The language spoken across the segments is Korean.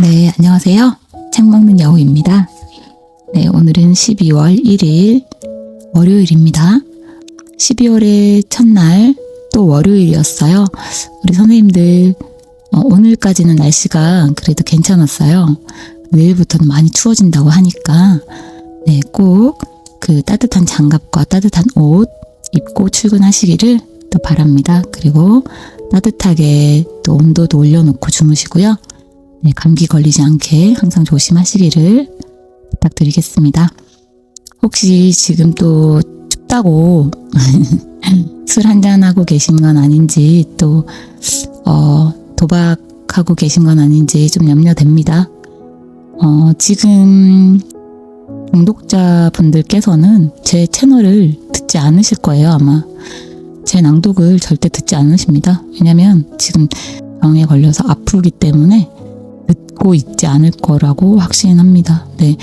네, 안녕하세요. 책 먹는 여우입니다. 네, 오늘은 12월 1일 월요일입니다. 12월의 첫날 또 월요일이었어요. 우리 선생님들 어, 오늘까지는 날씨가 그래도 괜찮았어요. 내일부터는 많이 추워진다고 하니까 네, 꼭 그 따뜻한 장갑과 따뜻한 옷 입고 출근하시기를 또 바랍니다. 그리고 따뜻하게 또 온도도 올려놓고 주무시고요. 네, 감기 걸리지 않게 항상 조심하시기를 부탁드리겠습니다. 혹시 지금 또 춥다고 술 한잔하고 계신 건 아닌지 또 어, 도박하고 계신 건 아닌지 좀 염려됩니다. 어, 지금 중독자분들께서는 제 채널을 듣지 않으실 거예요, 아마. 제 낭독을 절대 듣지 않으십니다. 왜냐면 지금 병에 걸려서 아프기 때문에 듣고 있지 않을 거라고 확신합니다. 네.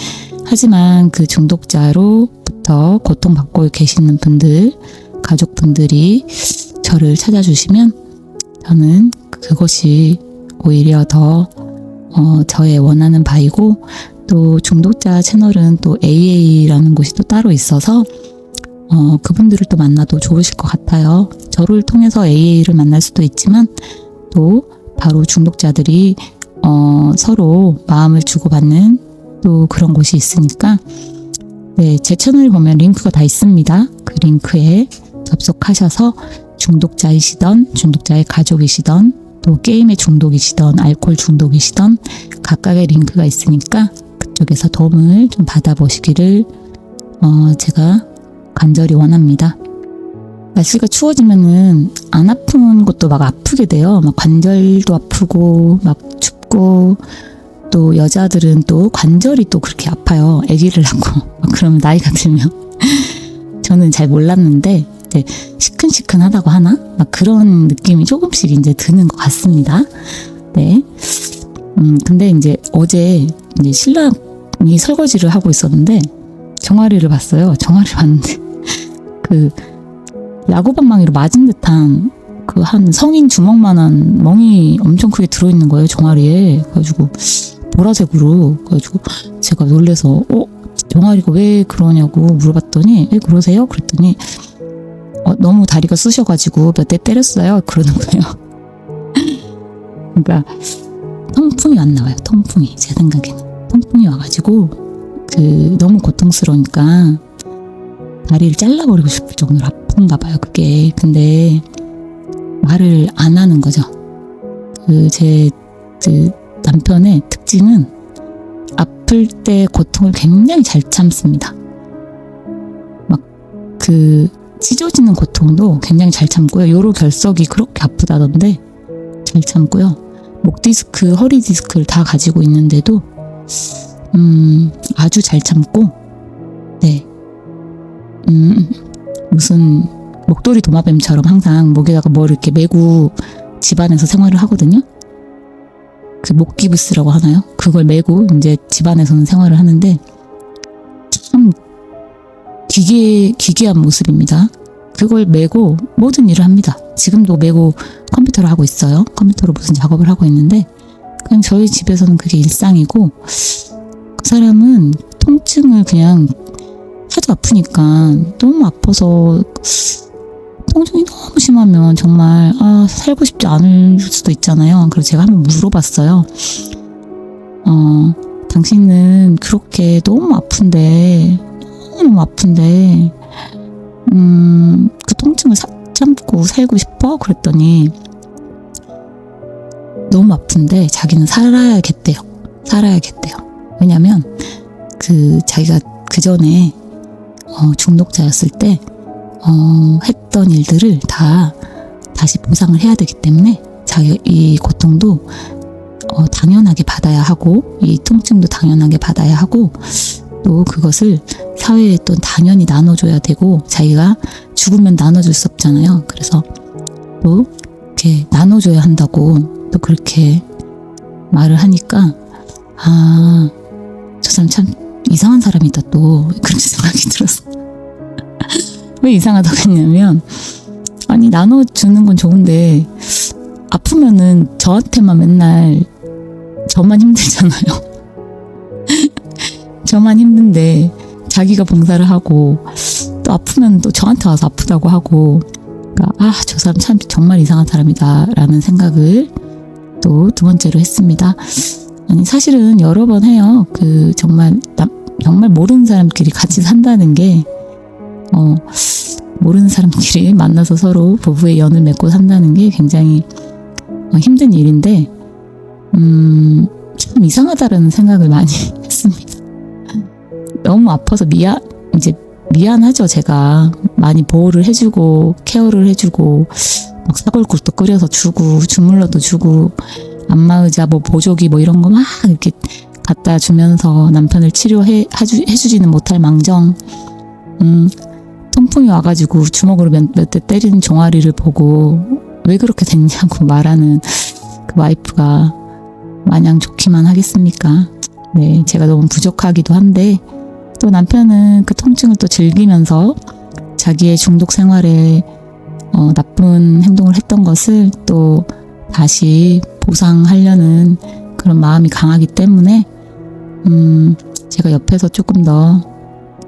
하지만 그 중독자로부터 고통받고 계시는 분들, 가족분들이 저를 찾아주시면 저는 그것이 오히려 더 어, 저의 원하는 바이고 또 중독자 채널은 또 AA라는 곳이 또 따로 있어서 어, 그분들을 또 만나도 좋으실 것 같아요. 저를 통해서 AA를 만날 수도 있지만 또 바로 중독자들이 어, 서로 마음을 주고받는 또 그런 곳이 있으니까 네, 제 채널 보면 링크가 다 있습니다. 그 링크에 접속하셔서 중독자이시던 중독자의 가족이시던 또 게임에 중독이시던 알코올 중독이시던 각각의 링크가 있으니까 그쪽에서 도움을 좀 받아보시기를 어, 제가 간절히 원합니다. 날씨가 추워지면은 안 아픈 것도 막 아프게 돼요. 막 관절도 아프고 막 춥고 또 여자들은 또 관절이 또 그렇게 아파요. 아기를 낳고 그러면 나이가 들면 저는 잘 몰랐는데 이제 시큰시큰하다고 하나 막 그런 느낌이 조금씩 이제 드는 것 같습니다. 네. 음 근데 이제 어제 이제 신랑이 설거지를 하고 있었는데 정아리를 봤어요. 정아리를 봤는데 그 야구방망이로 맞은 듯한 그 한 성인 주먹만한 멍이 엄청 크게 들어있는 거예요 종아리에. 그래가지고 보라색으로 그래가지고 제가 놀래서 어? 종아리가 왜 그러냐고 물어봤더니 왜 그러세요? 그랬더니 어, 너무 다리가 쑤셔가지고 몇 대 때렸어요. 그러는 거예요. 그러니까 통풍이 안 나와요 통풍이 제 생각에는. 통풍이 와가지고 그 너무 고통스러우니까 다리를 잘라버리고 싶을 정도로 아픈가 봐요 그게. 근데 말을 안 하는 거죠. 그제 그 남편의 특징은 아플 때 고통을 굉장히 잘 참습니다. 막 그 찢어지는 고통도 굉장히 잘 참고요. 요로 결석이 그렇게 아프다던데 잘 참고요. 목 디스크 허리 디스크를 다 가지고 있는데도 음 아주 잘 참고 네. 음, 무슨 목도리 도마뱀처럼 항상 목에다가 뭘 이렇게 메고 집안에서 생활을 하거든요. 그 목기부스라고 하나요? 그걸 메고 이제 집안에서는 생활을 하는데 참 기계 기괴한 모습입니다. 그걸 메고 모든 일을 합니다. 지금도 메고 컴퓨터를 하고 있어요. 컴퓨터로 무슨 작업을 하고 있는데 그냥 저희 집에서는 그게 일상이고 그 사람은 통증을 그냥 하도 아프니까 너무 아파서 통증이 너무 심하면 정말 아 살고 싶지 않을 수도 있잖아요. 그래서 제가 한번 물어봤어요. 어 당신은 그렇게 너무 아픈데 너무 아픈데 음 그 통증을 사, 참고 살고 싶어? 그랬더니 너무 아픈데 자기는 살아야겠대요. 살아야겠대요. 왜냐면 그 자기가 그 전에 어, 중독자였을 때 어, 했던 일들을 다 다시 보상을 해야 되기 때문에 자기 이 고통도 어, 당연하게 받아야 하고 이 통증도 당연하게 받아야 하고 또 그것을 사회에 또 당연히 나눠줘야 되고 자기가 죽으면 나눠줄 수 없잖아요. 그래서 또 이렇게 나눠줘야 한다고 또 그렇게 말을 하니까 아 저 사람 참 이상한 사람이다 또 그렇게 생각이 들었어. 왜 이상하다고 했냐면 아니 나눠주는 건 좋은데 아프면은 저한테만 맨날 저만 힘들잖아요. 저만 힘든데 자기가 봉사를 하고 또 아프면 또 저한테 와서 아프다고 하고 그러니까 아 저 사람 참 정말 이상한 사람이다라는 생각을 또 두 번째로 했습니다. 아니 사실은 여러 번 해요. 그 정말 남, 정말 모르는 사람끼리 같이 산다는 게 어, 모르는 사람끼리 만나서 서로 부부의 연을 맺고 산다는 게 굉장히 어, 힘든 일인데 음, 참 이상하다라는 생각을 많이 했습니다. 너무 아파서 미안 이제 미안하죠 제가 많이 보호를 해주고 케어를 해주고 막 사골국도 끓여서 주고 주물러도 주고 안마의자 뭐 보조기 뭐 이런 거 막 이렇게 갖다 주면서 남편을 치료해 해주, 해주지는 못할 망정 음 통풍이 와가지고 주먹으로 몇 대 때리는 종아리를 보고 왜 그렇게 됐냐고 말하는 그 와이프가 마냥 좋기만 하겠습니까? 네, 제가 너무 부족하기도 한데 또 남편은 그 통증을 또 즐기면서 자기의 중독 생활에 어, 나쁜 행동을 했던 것을 또 다시 보상하려는 그런 마음이 강하기 때문에 음, 제가 옆에서 조금 더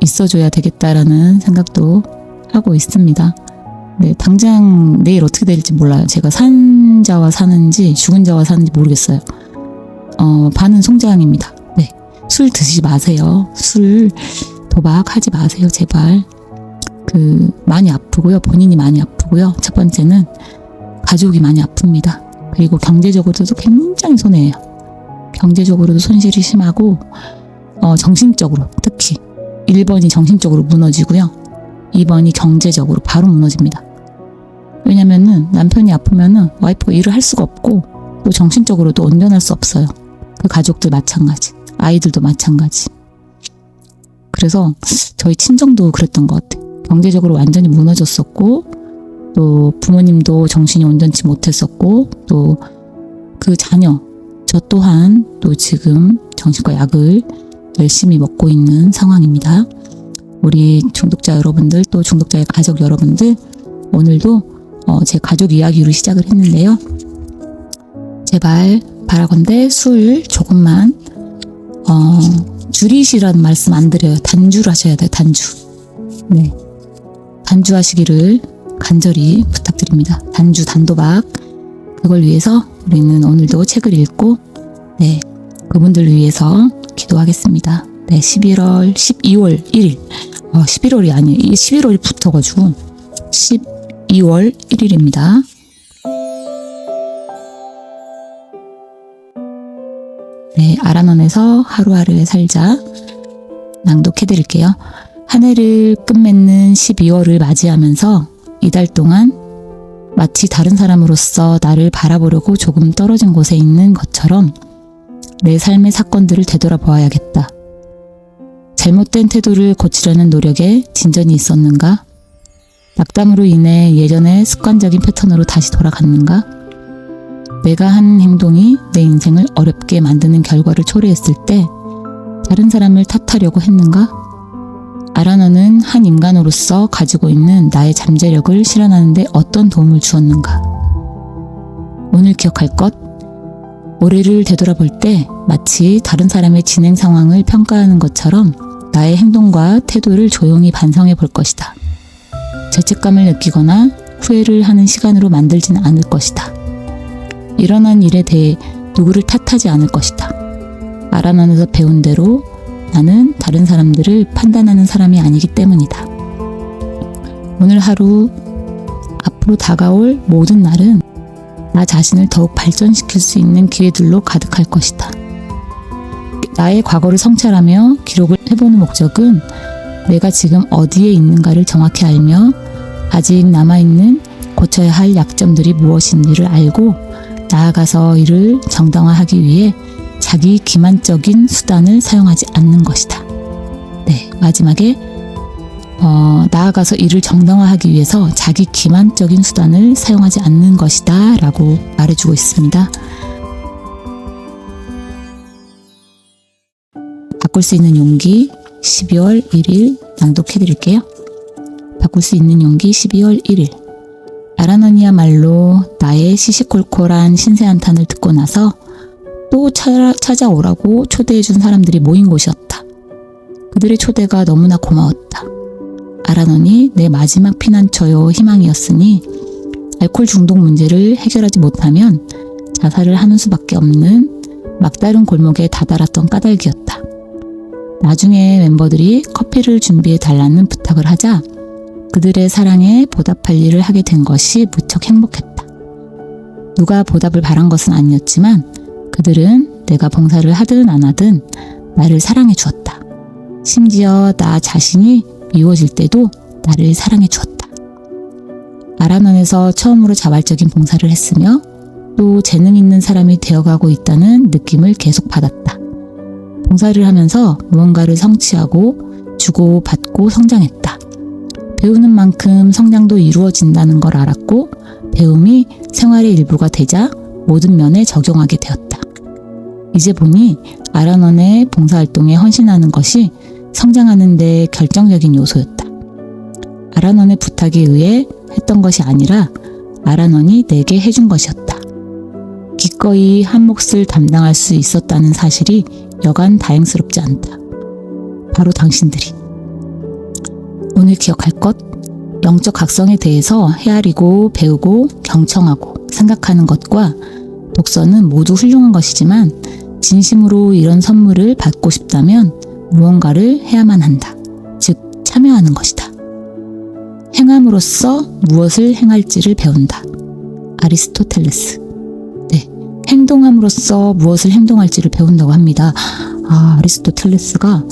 있어줘야 되겠다라는 생각도 하고 있습니다. 네, 당장 내일 어떻게 될지 몰라요. 제가 산 자와 사는지 죽은 자와 사는지 모르겠어요. 어, 반은 송장입니다. 네, 술 드시지 마세요. 술 도박 하지 마세요, 제발. 그 많이 아프고요, 본인이 많이 아프고요. 첫 번째는 가족이 많이 아픕니다. 그리고 경제적으로도 굉장히 손해예요. 경제적으로도 손실이 심하고 어, 정신적으로 특히 1번이 정신적으로 무너지고요. 2번이 경제적으로 바로 무너집니다. 왜냐면은 남편이 아프면은 와이프가 일을 할 수가 없고 또 정신적으로도 온전할 수 없어요. 그 가족들 마찬가지. 아이들도 마찬가지. 그래서 저희 친정도 그랬던 것 같아요. 경제적으로 완전히 무너졌었고 또 부모님도 정신이 온전치 못했었고 또 그 자녀 저 또한 또 지금 정신과 약을 열심히 먹고 있는 상황입니다. 우리 중독자 여러분들 또 중독자의 가족 여러분들 오늘도 어, 제 가족 이야기로 시작을 했는데요. 제발 바라건대 술 조금만 어, 줄이시라는 말씀 안 드려요. 단주를 하셔야 돼요. 단주. 네. 단주하시기를 간절히 부탁드립니다. 단주 단도박 그걸 위해서 우리는 오늘도 책을 읽고 네 그분들을 위해서 기도하겠습니다. 네 11월 12월 1일 어, 11월이 아니에요. 11월이 붙어가지고 12월 1일입니다. 네, 아라논에서 하루하루에 살자 낭독해드릴게요. 한 해를 끝맺는 12월을 맞이하면서 이달 동안 마치 다른 사람으로서 나를 바라보려고 조금 떨어진 곳에 있는 것처럼 내 삶의 사건들을 되돌아보아야겠다. 잘못된 태도를 고치려는 노력에 진전이 있었는가? 낙담으로 인해 예전의 습관적인 패턴으로 다시 돌아갔는가? 내가 한 행동이 내 인생을 어렵게 만드는 결과를 초래했을 때 다른 사람을 탓하려고 했는가? 아라너는 한 인간으로서 가지고 있는 나의 잠재력을 실현하는데 어떤 도움을 주었는가? 오늘 기억할 것, 올해를 되돌아볼 때 마치 다른 사람의 진행 상황을 평가하는 것처럼 나의 행동과 태도를 조용히 반성해 볼 것이다. 죄책감을 느끼거나 후회를 하는 시간으로 만들지는 않을 것이다. 일어난 일에 대해 누구를 탓하지 않을 것이다. 아라난에서 배운 대로 나는 다른 사람들을 판단하는 사람이 아니기 때문이다. 오늘 하루 앞으로 다가올 모든 날은 나 자신을 더욱 발전시킬 수 있는 기회들로 가득할 것이다. 나의 과거를 성찰하며 기록을 해보는 목적은 내가 지금 어디에 있는가를 정확히 알며 아직 남아있는 고쳐야 할 약점들이 무엇인지를 알고 나아가서 이를 정당화하기 위해 자기 기만적인 수단을 사용하지 않는 것이다. 네, 마지막에 어, 나아가서 이를 정당화하기 위해서 자기 기만적인 수단을 사용하지 않는 것이다 라고 말해주고 있습니다. 바꿀 수 있는 용기 12월 1일 낭독해 드릴게요. 바꿀 수 있는 용기 12월 1일 아라노니야말로 나의 시시콜콜한 신세 한탄을 듣고 나서 또 차, 찾아오라고 초대해준 사람들이 모인 곳이었다. 그들의 초대가 너무나 고마웠다. 아라논이 내 마지막 피난처요 희망이었으니 알코올 중독 문제를 해결하지 못하면 자살을 하는 수밖에 없는 막다른 골목에 다다랐던 까닭이었다. 나중에 멤버들이 커피를 준비해 달라는 부탁을 하자 그들의 사랑에 보답할 일을 하게 된 것이 무척 행복했다. 누가 보답을 바란 것은 아니었지만 그들은 내가 봉사를 하든 안 하든 나를 사랑해 주었다. 심지어 나 자신이 미워질 때도 나를 사랑해 주었다. 아라논에서 처음으로 자발적인 봉사를 했으며 또 재능 있는 사람이 되어가고 있다는 느낌을 계속 받았다. 봉사를 하면서 무언가를 성취하고 주고 받고 성장했다. 배우는 만큼 성장도 이루어진다는 걸 알았고 배움이 생활의 일부가 되자 모든 면에 적용하게 되었다. 이제 보니 아라논의 봉사활동에 헌신하는 것이 성장하는 데 결정적인 요소였다. 아라논의 부탁에 의해 했던 것이 아니라 아라논이 내게 해준 것이었다. 기꺼이 한 몫을 담당할 수 있었다는 사실이 여간 다행스럽지 않다. 바로 당신들이. 오늘 기억할 것, 영적 각성에 대해서 헤아리고 배우고 경청하고 생각하는 것과 독서는 모두 훌륭한 것이지만 진심으로 이런 선물을 받고 싶다면 무언가를 해야만 한다. 즉, 참여하는 것이다. 행함으로써 무엇을 행할지를 배운다. 아리스토텔레스. 네. 행동함으로써 무엇을 행동할지를 배운다고 합니다. 아, 아리스토텔레스가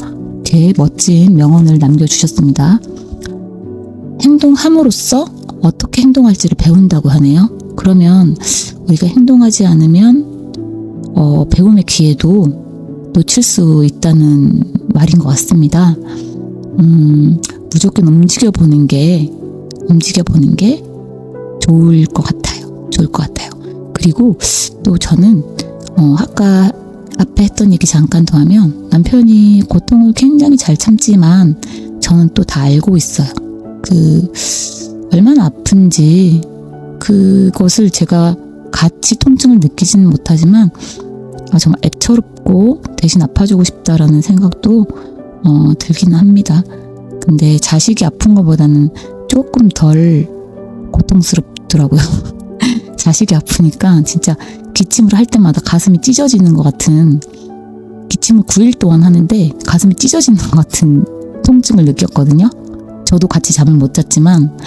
이렇게 멋진 명언을 남겨주셨습니다. 행동함으로써 어떻게 행동할지를 배운다고 하네요. 그러면 우리가 행동하지 않으면 어, 배움의 기회도 놓칠 수 있다는 말인 것 같습니다. 음, 무조건 움직여 보는 게 움직여 보는 게 좋을 것 같아요. 좋을 것 같아요. 그리고 또 저는 어, 아까 앞에 했던 얘기 잠깐 더 하면 남편이 고통을 굉장히 잘 참지만 저는 또 다 알고 있어요. 그 얼마나 아픈지 그것을 제가 같이 통증을 느끼지는 못하지만 아, 정말 애처롭고 대신 아파주고 싶다라는 생각도 어, 들기는 합니다. 근데 자식이 아픈 것보다는 조금 덜 고통스럽더라고요. 자식이 아프니까 진짜 기침을 할 때마다 가슴이 찢어지는 것 같은 기침을 9일 동안 하는데 가슴이 찢어지는 것 같은 통증을 느꼈거든요. 저도 같이 잠을 못 잤지만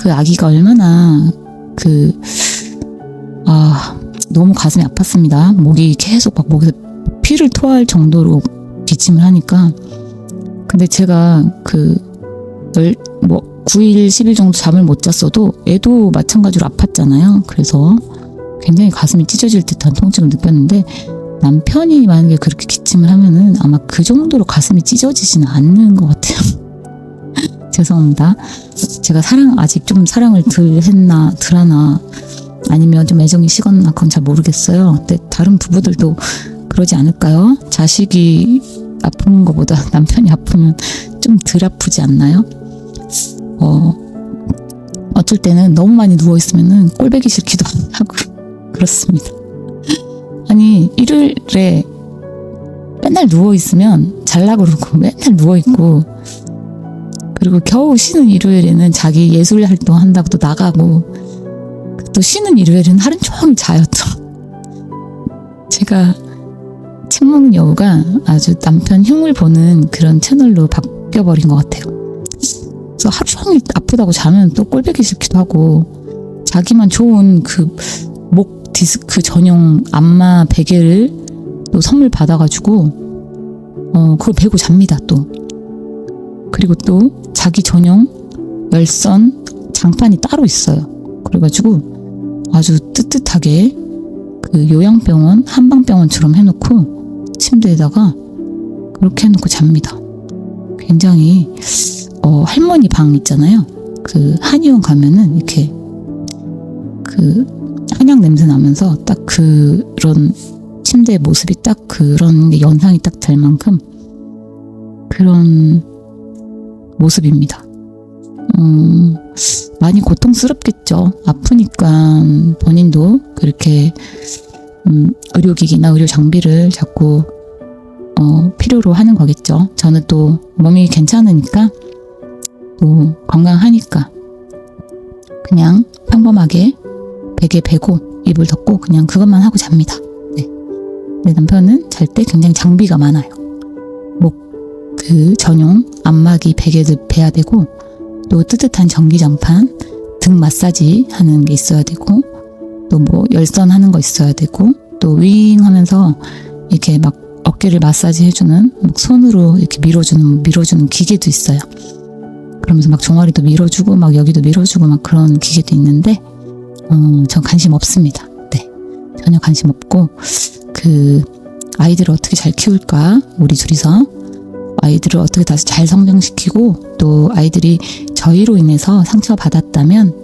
그 아기가 얼마나 그 아, 너무 가슴이 아팠습니다. 목이 계속 막 목에서 피를 토할 정도로 기침을 하니까 근데 제가 그 뭐 9일, 10일 정도 잠을 못 잤어도 애도 마찬가지로 아팠잖아요. 그래서 굉장히 가슴이 찢어질 듯한 통증을 느꼈는데 남편이 만약에 그렇게 기침을 하면은 아마 그 정도로 가슴이 찢어지지는 않는 것 같아요. 죄송합니다. 제가 사랑 아직 좀 사랑을 덜 했나 덜 하나 아니면 좀 애정이 식었나 그건 잘 모르겠어요. 근데 다른 부부들도 그러지 않을까요? 자식이 아픈 것보다 남편이 아프면 좀 덜 아프지 않나요? 어, 어쩔 때는 너무 많이 누워있으면은 꼴배기 싫기도 하고 그렇습니다. 아니, 일요일에 맨날 누워있으면 잘라 그러고 맨날 누워있고 그리고 겨우 쉬는 일요일에는 자기 예술 활동 한다고 또 나가고 또 쉬는 일요일은 하루 종일 자요 또. 제가 책 먹는 여우가 아주 남편 흉을 보는 그런 채널로 바뀌어버린 것 같아요. 그래서 하루 종일 아프다고 자면 또 꼴배기 싫기도 하고 자기만 좋은 그 목 디스크 전용 안마 베개를 또 선물 받아가지고 어 그걸 베고 잡니다 또 그리고 또 자기 전용 열선 장판이 따로 있어요 그래가지고 아주 뜨뜻하게 그 요양병원 한방병원처럼 해놓고 침대에다가 그렇게 해놓고 잡니다 굉장히 어, 할머니 방 있잖아요. 그 한의원 가면은 이렇게 그 한약 냄새 나면서 딱 그런 침대의 모습이 딱 그런 게 연상이 딱 될 만큼 그런 모습입니다. 음, 많이 고통스럽겠죠. 아프니까 본인도 그렇게 음, 의료기기나 의료 장비를 자꾸 어, 필요로 하는 거겠죠. 저는 또 몸이 괜찮으니까 또 건강하니까 그냥 평범하게 베개 베고 이불 덮고 그냥 그것만 하고 잡니다. 네. 내 남편은 잘 때 굉장히 장비가 많아요. 목 그 전용 안마기 베개를 베야 되고 또 뜨뜻한 전기장판 등 마사지 하는 게 있어야 되고 또 뭐 열선 하는 거 있어야 되고 또 윙 하면서 이렇게 막 어깨를 마사지 해주는 막 손으로 이렇게 밀어주는 밀어주는 기계도 있어요. 그러면서 막 종아리도 밀어주고 막 여기도 밀어주고 막 그런 기계도 있는데 어, 전 관심 없습니다. 네. 전혀 관심 없고 그 아이들을 어떻게 잘 키울까 우리 둘이서 아이들을 어떻게 다시 잘 성장시키고 또 아이들이 저희로 인해서 상처 받았다면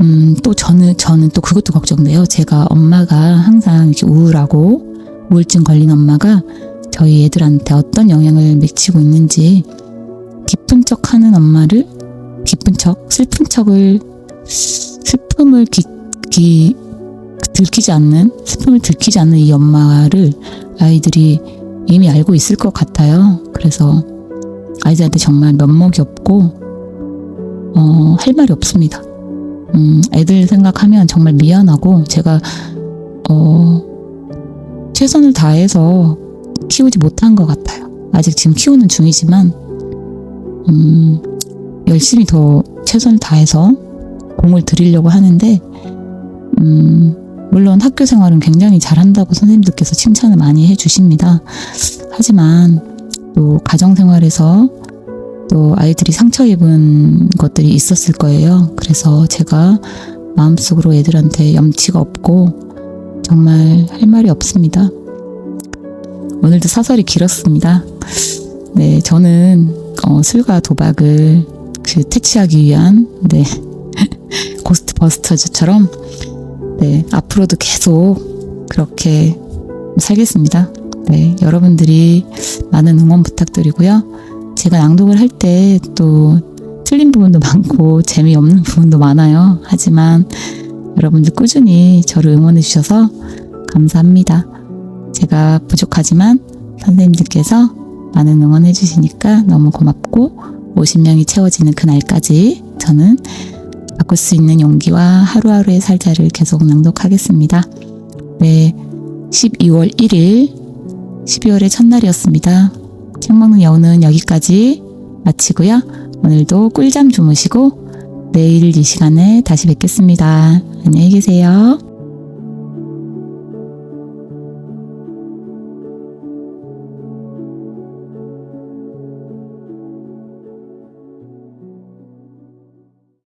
음, 또 저는 저는 또 그것도 걱정돼요. 제가 엄마가 항상 이렇게 우울하고 우울증 걸린 엄마가 저희 애들한테 어떤 영향을 미치고 있는지 기쁜 척 하는 엄마를 기쁜 척, 슬픈 척을 슬픔을 기, 기, 들키지 않는 슬픔을 들키지 않는 이 엄마를 아이들이 이미 알고 있을 것 같아요. 그래서 아이들한테 정말 면목이 없고 어, 할 말이 없습니다. 음, 애들 생각하면 정말 미안하고 제가 어, 최선을 다해서 키우지 못한 것 같아요. 아직 지금 키우는 중이지만 음, 열심히 더 최선을 다해서 공을 들이려고 하는데 음, 물론 학교 생활은 굉장히 잘한다고 선생님들께서 칭찬을 많이 해주십니다. 하지만 또 가정 생활에서 또 아이들이 상처 입은 것들이 있었을 거예요. 그래서 제가 마음속으로 애들한테 염치가 없고 정말 할 말이 없습니다. 오늘도 사설이 길었습니다. 네, 저는 어, 술과 도박을 그 퇴치하기 위한 네 고스트 버스터즈처럼 네 앞으로도 계속 그렇게 살겠습니다. 네, 여러분들이 많은 응원 부탁드리고요. 제가 낭독을 할 때 또 틀린 부분도 많고 재미없는 부분도 많아요. 하지만 여러분들 꾸준히 저를 응원해 주셔서 감사합니다. 제가 부족하지만 선생님들께서 많은 응원해 주시니까 너무 고맙고 50명이 채워지는 그날까지 저는 바꿀 수 있는 용기와 하루하루의 살자를 계속 낭독하겠습니다. 네, 12월 1일 12월의 첫날이었습니다. 책 먹는 여우는 여기까지 마치고요. 오늘도 꿀잠 주무시고 내일 이 시간에 다시 뵙겠습니다. 안녕히 계세요.